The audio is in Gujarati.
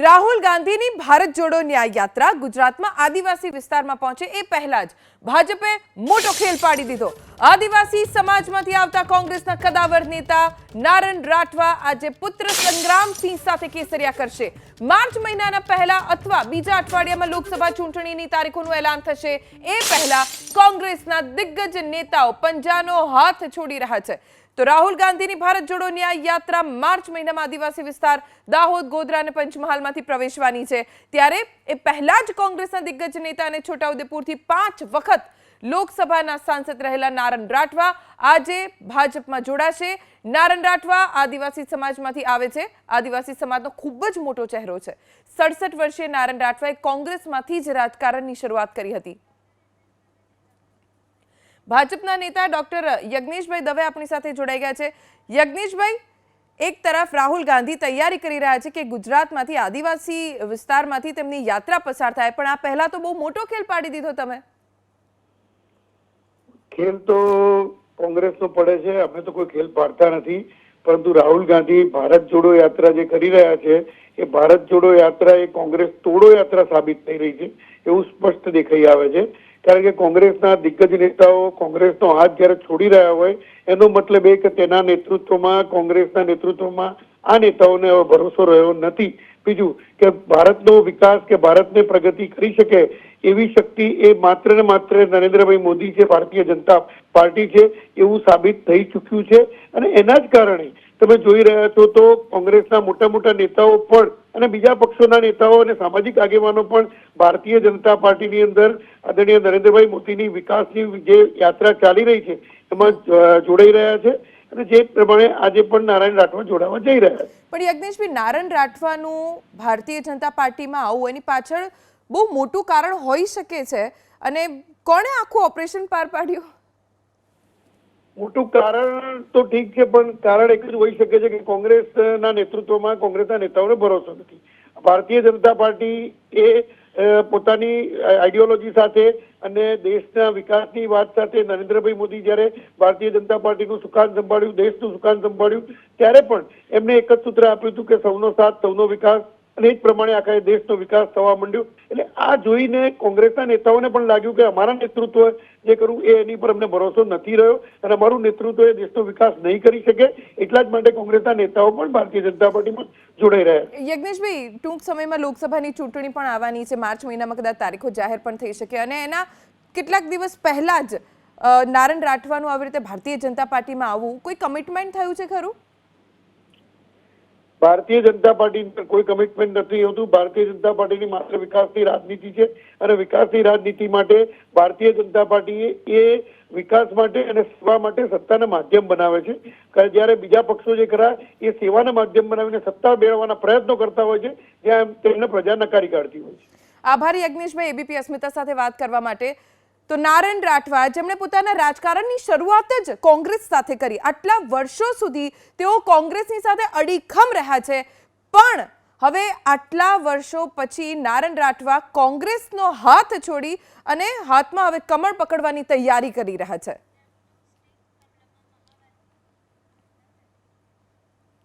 રાહુલ ગાંધીની ભારત જોડો ન્યાય યાત્રા ગુજરાતમાં આદિવાસી વિસ્તારમાં પહોંચે એ પહેલા જ ભાજપે મોટો ખેલ પાડી દીધો. આદિવાસી સમાજમાંથી આવતા કોંગ્રેસના કદાવર નેતા નારણ રાઠવા આજે પુત્ર સંગ્રામસિંહ સાથે કેસરિયા કરશે. માર્ચ મહિનાના પહેલા અથવા બીજા અઠવાડિયામાં લોકસભા ચૂંટણીની તારીખોનું એલાન થશે એ પહેલા કોંગ્રેસના દિગ્ગજ નેતાઓ પંજાનો હાથ છોડી રહ્યા છે. તો રાહુલ ગાંધીની ભારત જોડો ન્યાય યાત્રા માર્ચ મહિનામાં આદિવાસી વિસ્તાર દાહોદ, ગોધરા અને પંચમહાલમાંથી પ્રવેશવાની છે. ત્યારે એ પહેલા જ કોંગ્રેસના દિગ્ગજ નેતા અને છોટાઉદેપુરથી પાંચ વખત લોકસભાના સાંસદ રહેલા નારણ રાઠવા આજે ભાજપમાં જોડાશે. નારણ રાઠવા આદિવાસી સમાજમાંથી આવે છે. આદિવાસી સમાજનો ખૂબ જ મોટો ચહેરો છે. સડસઠ વર્ષીય નારણ રાઠવાએ કોંગ્રેસમાંથી જ રાજકારણની શરૂઆત કરી હતી. ભાજપના નેતા ડોક્ટર યજ્ઞેશભાઈ દવે આપણી સાથે જોડાઈ ગયા છે. યજ્ઞેશભાઈ, એક તરફ રાહુલ ગાંધી તૈયારી કરી રહ્યા છે કે ગુજરાતમાંથી આદિવાસી વિસ્તારમાંથી તેમની યાત્રા પસાર થાય, પણ આ પહેલા તો બહુ મોટો ખેલ પાડી દીધો તમે. ખેલ તો કોંગ્રેસનો પડે છે, અમે તો કોઈ ખેલ પાડતા નથી, પરંતુ રાહુલ ગાંધી ભારત જોડો યાત્રા જે કરી રહ્યા છે, એ ભારત જોડો યાત્રા એ કોંગ્રેસ તોડો યાત્રા સાબિત થઈ રહી છે, એવું સ્પષ્ટ દેખાઈ આવે છે. કારણ કે કોંગ્રેસના દિગ્ગજ નેતાઓ કોંગ્રેસનો હાથ જ્યારે છોડી રહ્યા હોય, એનો મતલબ એ કે તેના નેતૃત્વમાં, કોંગ્રેસના નેતૃત્વમાં આ નેતાઓને હવે ભરોસો રહ્યો નથી. બીજું કે ભારતનો વિકાસ કે ભારતને પ્રગતિ કરી શકે એવી શક્તિ એ માત્ર ને માત્ર નરેન્દ્રભાઈ મોદી છે, ભારતીય જનતા પાર્ટી છે, એવું સાબિત થઈ ચૂક્યું છે. અને એના જ કારણે તમે જોઈ રહ્યા છો તો કોંગ્રેસના મોટા મોટા નેતાઓ પણ અને બીજા પક્ષોના નેતાઓ અને સામાજિક આગેવાનો પણ ભારતીય જનતા પાર્ટીની અંદર આદરણીય નરેન્દ્રભાઈ મોદીની વિકાસની જે યાત્રા ચાલી રહી છે, એમાં જોડાઈ રહ્યા છે અને જે પ્રમાણે આજે પણ નારાયણ રાઠવા જોડાવા જઈ રહ્યા છે. પણ યજ્ઞેશભાઈ નારાયણ રાઠવાનું ભારતીય જનતા પાર્ટીમાં આવું એની પાછળ બહુ મોટું કારણ હોઈ શકે છે. અને કોણે આખું ઓપરેશન પાર પાડ્યું? મોટું કારણ તો ઠીક છે, પણ કારણ એક જ હોઈ શકે છે કે કોંગ્રેસના નેતૃત્વમાં કોંગ્રેસના નેતાઓને ભરોસો નથી. ભારતીય જનતા પાર્ટી એ પોતાની આઈડિયોલોજી સાથે અને દેશના વિકાસની વાત સાથે નરેન્દ્રભાઈ મોદી જ્યારે ભારતીય જનતા પાર્ટીનું સુકાન સંભાળ્યું, દેશનું સુકાન સંભાળ્યું, ત્યારે પણ એમને એક જ સૂત્ર આપ્યું હતું કે સૌનો સાથ, સૌનો વિકાસ અને એ જ પ્રમાણે આખા દેશનો વિકાસ થવા માંડ્યો. એટલે આ જોઈને કોંગ્રેસના નેતાઓને પણ લાગ્યું કે અમારા નેતૃત્વ જે કરવું એ એની પર અમને ભરોસો નથી રહ્યો અને અમારું નેતૃત્વ એ દેશનો વિકાસ નહીં કરી શકે એટલા જ માટે કોંગ્રેસના નેતાઓ પણ ભારતીય જનતા પાર્ટીમાં જોડાઈ રહ્યા યજ્ઞેશભાઈ, ટૂંક સમયમાં લોકસભાની ચૂંટણી પણ આવવાની છે. માર્ચ મહિનામાં કદાચ તારીખો જાહેર પણ થઈ શકે અને એના કેટલાક દિવસ પહેલા જ નારણ રાઠવાનું આવી રીતે ભારતીય જનતા પાર્ટીમાં આવવું કોઈ કમિટમેન્ટ થયું છે ખરું? ભારતીય જનતા પાર્ટી કોઈ કમિટમેન્ટ નથી હોતું. ભારતીય જનતા પાર્ટીની માત્ર વિકાસની રાજનીતિ છે અને વિકાસની રાજનીતિ માટે ભારતીય જનતા પાર્ટી એ વિકાસ માટે અને સેવા માટે સત્તાના માધ્યમ બનાવે છે. કારણ જ્યારે બીજા પક્ષો જે ખરા એ સેવાના માધ્યમ બનાવીને સત્તા મેળવવાના પ્રયત્નો કરતા હોય છે જ્યાં તેમને પ્રજા નકારી કાઢતી હોય છે. આભારી યજ્ઞેશભાઈ એબીપી અસ્મિતા સાથે વાત કરવા માટે તો નારણ રાઠવા જેમણે પોતાના રાજકારણની શરૂઆત જ કોંગ્રેસ સાથે કરી. આટલા વર્ષો સુધી તેઓ કોંગ્રેસની સાથે અડીખમ રહ્યા છે. પણ હવે આટલા વર્ષો પછી નારણ રાઠવા કોંગ્રેસનો હાથ છોડી અને હાથમાં હવે કમળ પકડવાની તૈયારી કરી રહ્યા છે.